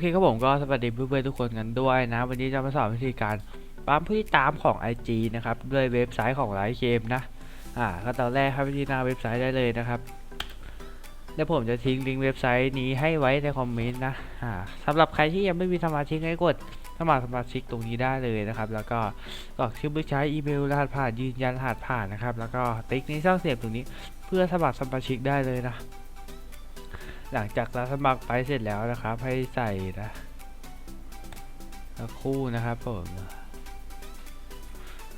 เคครับผมก็สวัสดีเพื่อนๆทุกคนกันด้วยนะ วันนี้จะมาสอนวิธีการปั๊มผู้ติดตามของ IG นะครับด้วยเว็บไซต์ของไลฟ์เกมนะอ่าก็ตอนแรกครับวิธีหน้าเว็บไซต์ได้เลยนะครับเดี๋ยวผมจะทิ้งลิงก์เว็บไซต์นี้ให้ไว้ในคอมเมนต์นะอ่าสำหรับใครที่ยังไม่มีสมาชิกให้กดสมัครสมาชิกตรงนี้ได้เลยนะครับ แล้วก็กรอกชื่อผู้ใช้อีเมลรหัสผ่านยืนยันรหัสผ่านนะครับ แล้วก็ติ๊กในช่องเสียบตรงนี้ เพื่อสมัครสมาชิกได้เลยนะ หลังจากเราสมัครไปเสร็จแล้วนะครับ ให้ใส่นะสักคู่นะครับผม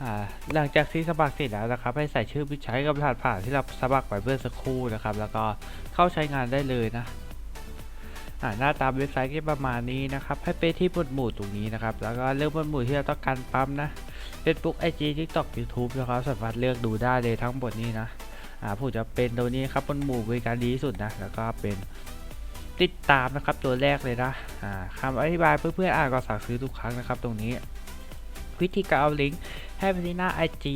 อ่าหลังจากที่สมัครเสร็จแล้วนะครับ ให้ใส่ชื่อผู้ใช้กับรหัสผ่านที่เราสมัครไปเพื่อสักครู่นะครับ แล้วก็เข้าใช้งานได้เลยนะหน้าตามเว็บไซต์ก็ประมาณนี้นะครับ ให้ไปที่หมวดหมู่ตรงนี้นะครับ แล้วก็เลือกหมวดหมู่ที่เราต้องการปั๊มนะ Facebook IG TikTok YouTube นะครับสามารถเลือกดูได้เลยทั้งหมดนี้นะ ผมจะเป็นตัวนี้ครับบนหมู่บริการดีที่สุดนะแล้วก็เป็นติดตามนะครับตัวแรกเลยนะอ่าคำอธิบายเพื่อนๆอ่านก่อนสั่งซื้อทุกครั้งนะครับ ตรงนี้ วิธีการเอาลิงก์ให้ไปที่หน้า IG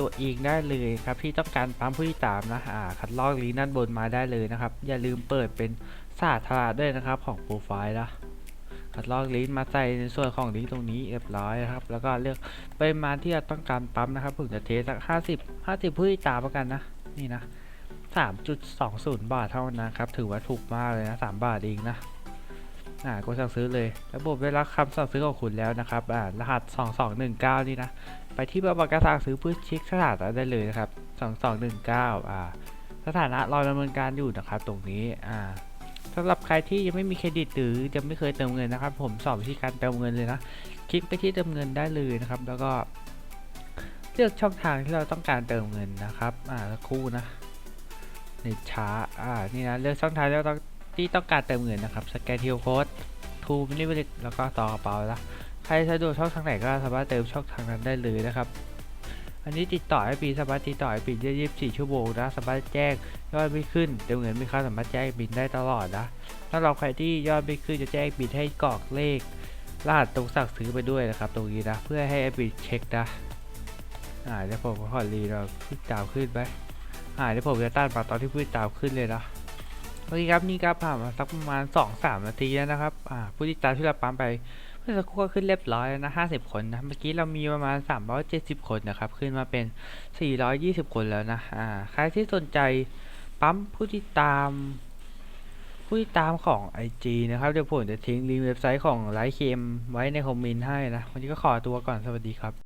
ตัวเองได้เลยครับที่ต้องการปั๊มผู้ติดตามนะอ่าคัดลอกลิงก์ด้านบนมาได้เลยนะครับ อย่าลืมเปิดเป็นสาธารณะด้วยนะครับของโปรไฟล์นะคัดลอกลิงก์มาใส่ในส่วนของลิงก์ตรงนี้เรียบร้อยนะครับ แล้วก็เลือกปริมาณที่เราต้องการปั๊มนะครับผมจะเทสสัก 50 50ผู้ติดตามแล้วกันนะ นี่นะ 3.20 บาทเท่านั้นครับ ถือว่าถูกมากเลยนะ 3 บาทเองนะอ่ากดสั่งซื้อเลย ระบบได้รับคำสั่งซื้อของคุณแล้วนะครับอ่ารหัส 2219 นี่นะ ไปที่บริการสั่งซื้อเพื่อเช็คสถานะได้เลยนะครับ 2219 อ่า สถานะรอดำเนินการอยู่นะครับ ตรงนี้ อ่าสำหรับใครที่ยังไม่มีเครดิตหรือยังไม่เคยเติมเงินนะครับ ผมสอนวิธีการเติมเงินเลยนะ คลิกไปที่เติมเงินได้เลยนะครับ แล้วก็ เลือกช่องทางที่เราต้องการเติมเงินนะครับ อ่าคู่นะเน็ตช้า อ่า นี่นะ เลือกช่องทางที่เราต้องที่ต้องการเติมเงินนะครับ สแกนทีโค้ดทูมินิบิลิตแล้วก็ต่อกระเป๋าละใครสะดวกช่องทางไหนก็สามารถเติมช่องทางนั้นได้เลยนะครับ อันนี้ติดต่อไอปีสามารถติดต่อไอปีได้24ชั่วโมงนะ สามารถแจ้งยอดไม่ขึ้น เติมเงินไม่เข้าสามารถแจ้งบินได้ตลอดนะ ถ้าเราใครที่ยอดไม่ขึ้นจะแจ้งบินให้กรอกเลขรหัสตรงสั่งซื้อไปด้วยนะครับ ตรงนี้นะ เพื่อให้ไอปีเช็คนะ อ่าเดี๋ยวผมขอรีเราพึ่งดาวขึ้นไปอ่าเดี๋ยวผมจะตั้งปรับตอนที่พืชดาวขึ้นเลยนะโอเคครับนี่ครับผ่านมาสักประมาณสองสามนาทีแล้วนะครับอ่าผู้ติดตามที่เราปั๊มไปเมื่อสักครู่ก็ขึ้นเรียบร้อยแล้วนะห้าสิบคนนะเมื่อกี้เรามีประมาณสามร้อยเจ็ดสิบคนนะครับขึ้นมาเป็นสี่ร้อยยี่สิบคนแล้วนะอ่าใครที่สนใจปั๊มผู้ติดตามผู้ติดตามของ IG นะครับ เดี๋ยวผมจะทิ้งลิงก์เว็บไซต์ของไลฟ์เคมไว้ในคอมเมนต์ให้นะ วันนี้ก็ขอตัวก่อนสวัสดีครับ